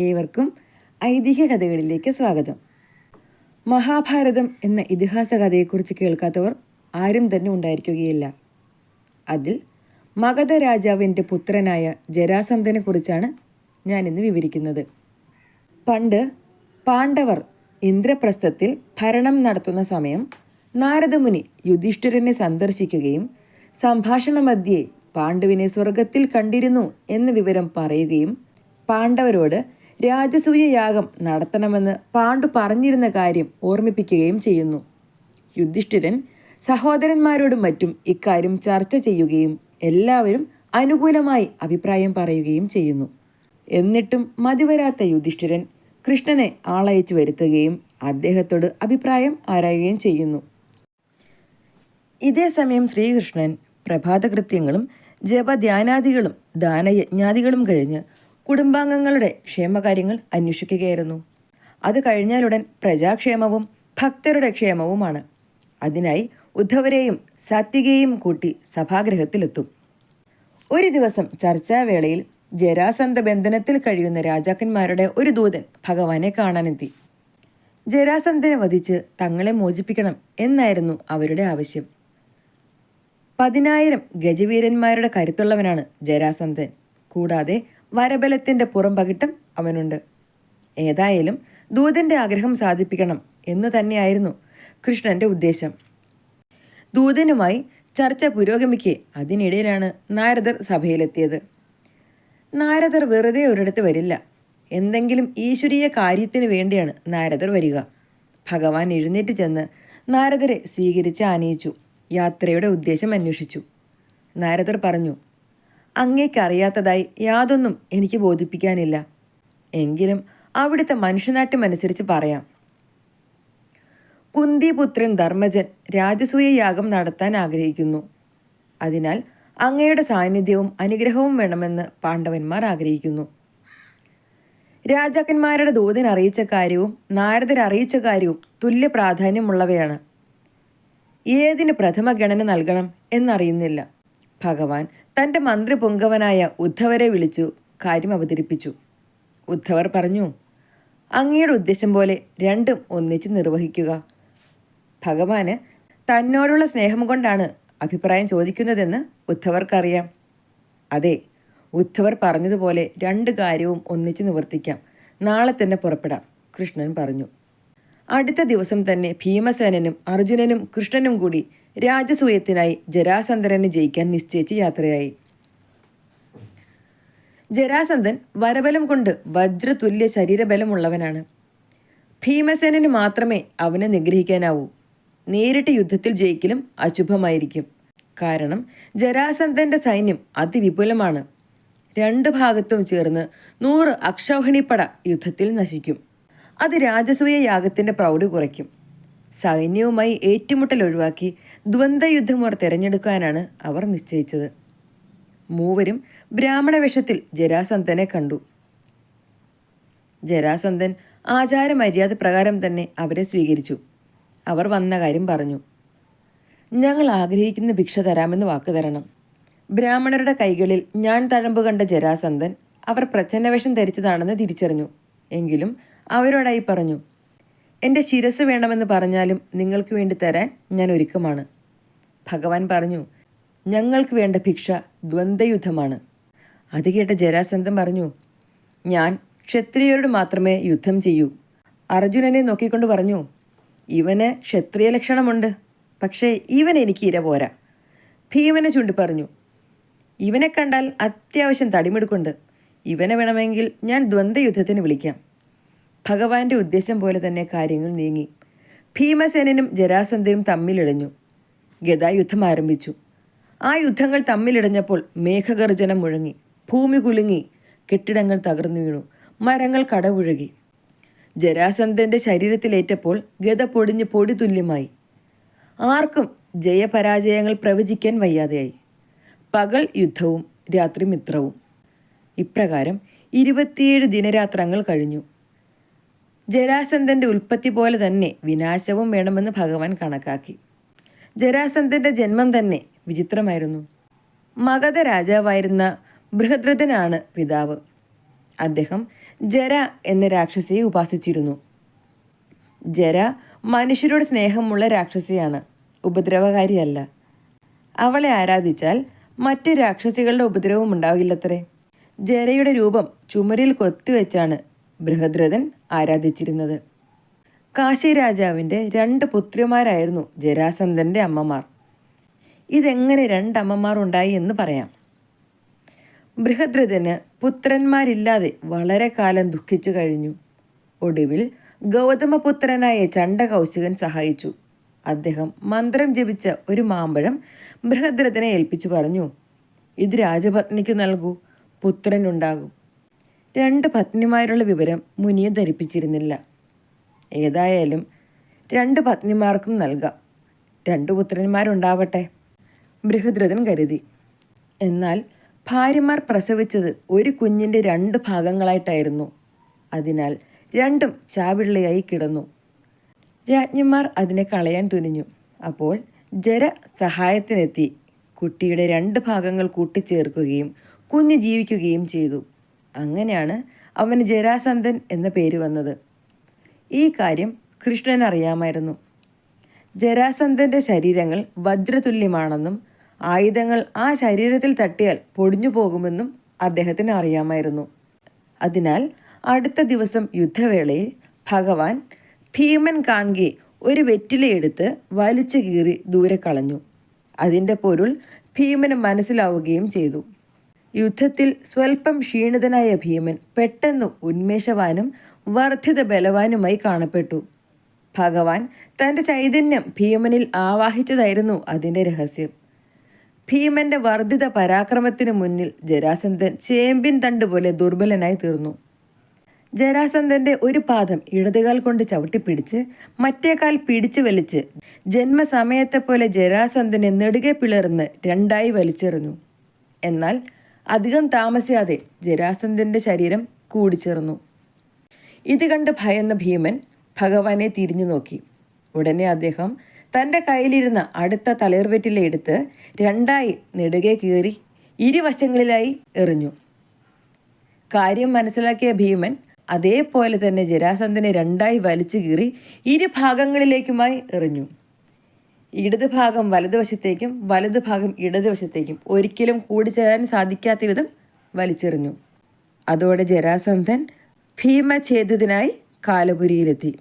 ഏവർക്കും ഐതിഹ്യ കഥകളിലേക്ക് സ്വാഗതം. മഹാഭാരതം എന്ന ഇതിഹാസ കഥയെക്കുറിച്ച് കേൾക്കാത്തവർ ആരും തന്നെ ഉണ്ടായിരിക്കുകയില്ല. അതിൽ മഗധ രാജാവിന്റെ പുത്രനായ ജരാസന്ധനെ കുറിച്ചാണ് ഞാനിന്ന് വിവരിക്കുന്നത്. പണ്ട് പാണ്ഡവർ ഇന്ദ്രപ്രസ്ഥത്തിൽ ഭരണം നടത്തുന്ന സമയം നാരദമുനി യുധിഷ്ഠിരനെ സന്ദർശിക്കുകയും സംഭാഷണ മധ്യേ പാണ്ഡുവിനെ സ്വർഗത്തിൽ കണ്ടിരുന്നു എന്ന വിവരം പറയുകയും പാണ്ഡവരോട് രാജസൂയ യാഗം നടത്തണമെന്ന് പാണ്ഡു പറഞ്ഞിരുന്ന കാര്യം ഓർമ്മിപ്പിക്കുകയും ചെയ്യുന്നു. യുധിഷ്ഠിരൻ സഹോദരന്മാരോടും മറ്റും ഇക്കാര്യം ചർച്ച ചെയ്യുകയും എല്ലാവരും അനുകൂലമായി അഭിപ്രായം പറയുകയും ചെയ്യുന്നു. എന്നിട്ടും മതിവരാത്ത യുധിഷ്ഠിരൻ കൃഷ്ണനെ ആളയച്ചു വരുത്തുകയും അദ്ദേഹത്തോട് അഭിപ്രായം ആരായുകയും ചെയ്യുന്നു. ഇതേ സമയം ശ്രീകൃഷ്ണൻ പ്രഭാതകൃത്യങ്ങളും ജപധ്യാനാദികളും ദാനയജ്ഞാദികളും കഴിഞ്ഞ് കുടുംബാംഗങ്ങളുടെ ക്ഷേമകാര്യങ്ങൾ അന്വേഷിക്കുകയായിരുന്നു. അത് കഴിഞ്ഞാലുടൻ പ്രജാക്ഷേമവും ഭക്തരുടെ ക്ഷേമവുമാണ്. അതിനായി ഉദ്ധവരെയും സാത്വികയെയും കൂട്ടി സഭാഗ്രഹത്തിലെത്തും ഒരു ദിവസം ചർച്ചാവേളയിൽ ജരാസന്ധ ബന്ധനത്തിൽ കഴിയുന്ന രാജാക്കന്മാരുടെ ഒരു ദൂതൻ ഭഗവാനെ കാണാനെത്തി. ജരാസന്ധനെ വധിച്ച് തങ്ങളെ മോചിപ്പിക്കണം എന്നായിരുന്നു അവരുടെ ആവശ്യം. പതിനായിരം ഗജവീരന്മാരുടെ കരുത്തുള്ളവനാണ് ജരാസന്ധൻ. കൂടാതെ വരബലത്തിന്റെ പുറം പകിട്ടും അവനുണ്ട്. ഏതായാലും ദൂതന്റെ ആഗ്രഹം സാധിപ്പിക്കണം എന്ന് തന്നെയായിരുന്നു കൃഷ്ണന്റെ ഉദ്ദേശം. ദൂതനുമായി ചർച്ച പുരോഗമിക്കെ അതിനിടയിലാണ് നാരദർ സഭയിലെത്തിയത്. നാരദർ വെറുതെ ഒരിടത്ത് വരില്ല. എന്തെങ്കിലും ഈശ്വരീയ കാര്യത്തിന് വേണ്ടിയാണ് നാരദർ വരിക. ഭഗവാൻ എഴുന്നേറ്റ് ചെന്ന് നാരദരെ സ്വീകരിച്ച് ആനയിച്ചു. യാത്രയുടെ ഉദ്ദേശം അന്വേഷിച്ചു. നാരദർ പറഞ്ഞു അങ്ങേക്കറിയാത്തതായി യാതൊന്നും എനിക്ക് ബോധിപ്പിക്കാനില്ല. എങ്കിലും അവിടുത്തെ മനുഷ്യനാട്യമനുസരിച്ച് പറയാം. കുന്തിപുത്രൻ ധർമ്മജൻ രാജസൂയ യാഗം നടത്താൻ ആഗ്രഹിക്കുന്നു. അതിനാൽ അങ്ങയുടെ സാന്നിധ്യവും അനുഗ്രഹവും വേണമെന്ന് പാണ്ഡവന്മാർ ആഗ്രഹിക്കുന്നു. രാജാക്കന്മാരുടെ ദൂതൻ അറിയിച്ച കാര്യവും നാരദൻ അറിയിച്ച കാര്യവും തുല്യ പ്രാധാന്യമുള്ളവയാണ്. ഏതിന് പ്രഥമ ഗണന നൽകണം എന്നറിയുന്നില്ല. ഭഗവാൻ തന്റെ മന്ത്രി പൊങ്കവനായ ഉദ്ധവരെ വിളിച്ചു കാര്യം അവതരിപ്പിച്ചു. ഉദ്ധവർ പറഞ്ഞു അങ്ങയുടെ ഉദ്ദേശം പോലെ രണ്ടും ഒന്നിച്ച് നിർവഹിക്കുക. ഭഗവാന് തന്നോടുള്ള സ്നേഹം കൊണ്ടാണ് അഭിപ്രായം ചോദിക്കുന്നതെന്ന് ഉദ്ധവർക്കറിയാം. അതെ ഉദ്ധവർ പറഞ്ഞതുപോലെ രണ്ട് കാര്യവും ഒന്നിച്ച് നിവർത്തിക്കാം. നാളെ തന്നെ പുറപ്പെടാം കൃഷ്ണൻ പറഞ്ഞു. അടുത്ത ദിവസം തന്നെ ഭീമസേനനും അർജുനനും കൃഷ്ണനും കൂടി രാജസൂയത്തിനായി ജരാസന്ധനെ ജയിക്കാൻ നിശ്ചയിച്ച് യാത്രയായി. ജരാസന്ധൻ വരബലം കൊണ്ട് വജ്രതുല്യ ശരീരബലമുള്ളവനാണ്. ഭീമസേനന് മാത്രമേ അവനെ നിഗ്രഹിക്കാനാവൂ. നേരിട്ട് യുദ്ധത്തിൽ ജയിക്കലും അശുഭമായിരിക്കും. കാരണം ജരാസന്ധന്റെ സൈന്യം അതിവിപുലമാണ്. രണ്ട് ഭാഗത്തും ചേർന്ന് നൂറ് അക്ഷൗഹിണിപ്പട യുദ്ധത്തിൽ നശിക്കും. അത് രാജസൂയ യാഗത്തിന്റെ പ്രൗഢി കുറയ്ക്കും. സൈന്യവുമായി ഏറ്റുമുട്ടൽ ഒഴിവാക്കി ദ്വന്ദ്വയുദ്ധമുറ തിരഞ്ഞെടുക്കാനാണ് അവർ നിശ്ചയിച്ചത്. മൂവരും ബ്രാഹ്മണ വേഷത്തിൽ ജരാസന്ധനെ കണ്ടു. ജരാസന്ധൻ ആചാരമര്യാദ പ്രകാരം തന്നെ അവരെ സ്വീകരിച്ചു. അവർ വന്ന കാര്യം പറഞ്ഞു. ഞങ്ങൾ ആഗ്രഹിക്കുന്ന ഭിക്ഷ തരാമെന്ന് വാക്ക് തരണം. ബ്രാഹ്മണരുടെ കൈകളിൽ ഞാൻ തഴമ്പ് കണ്ട ജരാസന്ധൻ അവർ പ്രച്ഛന്നവേഷം ധരിച്ചതാണെന്ന് തിരിച്ചറിഞ്ഞു. എങ്കിലും അവരോടായി പറഞ്ഞു എന്റെ ശിരസ് വേണമെന്ന് പറഞ്ഞാലും നിങ്ങൾക്ക് വേണ്ടി തരാൻ ഞാൻ ഒരുക്കമാണ്. ഭഗവാൻ പറഞ്ഞു ഞങ്ങൾക്ക് വേണ്ട ഭിക്ഷ ദ്വന്ദ്വയുദ്ധമാണ്. അത് കേട്ട ജരാസന്ധം പറഞ്ഞു ഞാൻ ക്ഷത്രിയരോട് മാത്രമേ യുദ്ധം ചെയ്യൂ. അർജുനനെ നോക്കിക്കൊണ്ട് പറഞ്ഞു ഇവന് ക്ഷത്രിയ ലക്ഷണമുണ്ട് പക്ഷേ ഇവൻ എനിക്ക് ഇര പോരാ. ഭീമനെ ചൂണ്ടി പറഞ്ഞു ഇവനെ കണ്ടാൽ അത്യാവശ്യം തടിമെടുക്കുണ്ട്. ഇവനെ വേണമെങ്കിൽ ഞാൻ ദ്വന്ദ്വയുദ്ധത്തിന് വിളിക്കാം. ഭഗവാന്റെ ഉദ്ദേശം പോലെ തന്നെ കാര്യങ്ങൾ നീങ്ങി. ഭീമസേനനും ജരാസന്ധനും തമ്മിലിഴഞ്ഞു. ഗതായുദ്ധം ആരംഭിച്ചു. ആ യുദ്ധങ്ങൾ തമ്മിലിടഞ്ഞപ്പോൾ മേഘഗർജനം മുഴങ്ങി. ഭൂമി കുലുങ്ങി. കെട്ടിടങ്ങൾ തകർന്നു വീണു. മരങ്ങൾ കടപുഴകി. ജരാസന്ധന്റെ ശരീരത്തിലേറ്റപ്പോൾ ഗത പൊടിഞ്ഞ് പൊടി തുല്യമായി. ആർക്കും ജയപരാജയങ്ങൾ പ്രവചിക്കാൻ വയ്യാതെയായി. പകൽ യുദ്ധവും രാത്രി മിത്രവും. ഇപ്രകാരം ഇരുപത്തിയേഴ് ദിനരാത്രങ്ങൾ കഴിഞ്ഞു. ജരാസന്ധന്റെ ഉൽപ്പത്തി പോലെ തന്നെ വിനാശവും വേണമെന്ന് ഭഗവാൻ കണക്കാക്കി. ജരാസന്ധന്റെ ജന്മം തന്നെ വിചിത്രമായിരുന്നു. മഗധ രാജാവായിരുന്ന ബൃഹദ്രഥനാണ് പിതാവ്. അദ്ദേഹം ജര എന്ന രാക്ഷസിയെ ഉപാസിച്ചിരുന്നു. ജര മനുഷ്യരോട് സ്നേഹമുള്ള രാക്ഷസിയാണ് ഉപദ്രവകാരിയല്ല. അവളെ ആരാധിച്ചാൽ മറ്റ് രാക്ഷസികളുടെ ഉപദ്രവം ഉണ്ടാകില്ലത്രേ. ജരയുടെ രൂപം ചുമരിൽ കൊത്തിവെച്ചാണ് ബൃഹദ്രഥൻ ആരാധിച്ചിരുന്നത്. കാശി രാജാവിന്റെ രണ്ട് പുത്രിമാരായിരുന്നു ജരാസന്ധന്റെ അമ്മമാർ. ഇതെങ്ങനെ രണ്ടമ്മമാർ ഉണ്ടായി എന്ന് പറയാം. ബൃഹദ്രഥന് പുത്രന്മാരില്ലാതെ വളരെ കാലം ദുഃഖിച്ചു കഴിഞ്ഞു. ഒടുവിൽ ഗൗതമപുത്രനായ ചണ്ഡകൗശികൻ സഹായിച്ചു. അദ്ദേഹം മന്ത്രം ജപിച്ച ഒരു മാമ്പഴം ബൃഹദ്രഥനെ ഏൽപ്പിച്ചു പറഞ്ഞു. ഇത് രാജപത്നിക്ക് നൽകൂ പുത്രനുണ്ടാകും. രണ്ട് പത്നിമാരുള്ള വിവരം മുനിയെ ധരിപ്പിച്ചിരുന്നില്ല. ഏതായാലും രണ്ട് പത്നിമാർക്കും നൽകാം. രണ്ട് പുത്രന്മാരുണ്ടാവട്ടെ ബൃഹദ്രഥൻ കരുതി. എന്നാൽ ഭാര്യമാർ പ്രസവിച്ചത് ഒരു കുഞ്ഞിന്റെ രണ്ട് ഭാഗങ്ങളായിട്ടായിരുന്നു. അതിനാൽ രണ്ടും ചാവിള്ളയായി കിടന്നു. രാജ്ഞിമാർ അതിനെ കളയാൻ തുനിഞ്ഞു. അപ്പോൾ ജര സഹായത്തിനെത്തി. കുട്ടിയുടെ രണ്ട് ഭാഗങ്ങൾ കൂട്ടിച്ചേർക്കുകയും കുഞ്ഞ് ജീവിക്കുകയും ചെയ്തു. അങ്ങനെയാണ് അവന് ജരാസന്ധൻ എന്ന പേര് വന്നത്. ഈ കാര്യം കൃഷ്ണൻ അറിയാമായിരുന്നു. ജരാസന്ധന്റെ ശരീരങ്ങൾ വജ്രതുല്യമാണെന്നും ആയുധങ്ങൾ ആ ശരീരത്തിൽ തട്ടിയാൽ പൊടിഞ്ഞു പോകുമെന്നും അദ്ദേഹത്തിന് അറിയാമായിരുന്നു. അതിനാൽ അടുത്ത ദിവസം യുദ്ധവേളയിൽ ഭഗവാൻ ഭീമൻ കാൺകെ ഒരു വെറ്റിലയെടുത്ത് വലിച്ചു കീറി ദൂരെ കളഞ്ഞു. അതിന്റെ പൊരുൾ ഭീമന് മനസ്സിലാവുകയും ചെയ്തു. യുദ്ധത്തിൽ സ്വൽപ്പം ക്ഷീണിതനായ ഭീമൻ പെട്ടെന്ന് ഉന്മേഷവാനും വർദ്ധിത ബലവാനുമായി കാണപ്പെട്ടു. ഭഗവാൻ തന്റെ ചൈതന്യം ഭീമനിൽ ആവാഹിച്ചതായിരുന്നു അതിന്റെ രഹസ്യം. ഭീമന്റെ വർദ്ധിത പരാക്രമത്തിന് മുന്നിൽ ജരാസന്ധൻ ചേമ്പിൻ തണ്ട് പോലെ ദുർബലനായി തീർന്നു. ജരാസന്ധന്റെ ഒരു പാദം ഇടതുകാൽ കൊണ്ട് ചവിട്ടിപ്പിടിച്ച് മറ്റേ കാൽ പിടിച്ചു വലിച്ച് ജന്മസമയത്തെ പോലെ ജരാസന്ധനെ നെടുകെ പിളർന്ന് രണ്ടായി വലിച്ചെറിഞ്ഞു. എന്നാൽ അധികം താമസിയാതെ ജരാസന്ധന്റെ ശരീരം കൂടിച്ചേർന്നു. ഇത് കണ്ട് ഭയന്ന ഭീമൻ ഭഗവാനെ തിരിഞ്ഞു നോക്കി. ഉടനെ അദ്ദേഹം തന്റെ കയ്യിലിരുന്ന അടുത്ത തളിർവെറ്റിലെടുത്ത് രണ്ടായി നെടുകെ കീറി ഇരുവശങ്ങളിലായി എറിഞ്ഞു. കാര്യം മനസ്സിലാക്കിയ ഭീമൻ അതേപോലെ തന്നെ ജരാസന്ധനെ രണ്ടായി വലിച്ചു കീറി ഇരു ഭാഗങ്ങളിലേക്കുമായി എറിഞ്ഞു. ഇടത് ഭാഗം വലതുവശത്തേക്കും വലത് ഭാഗം ഇടതുവശത്തേക്കും ഒരിക്കലും കൂടിച്ചേരാൻ സാധിക്കാത്ത വിധം വലിച്ചെറിഞ്ഞു. അതോടെ ജരാസന്ധൻ ഭീമഛേദത്തിനായി കാലപുരിയിലെത്തി.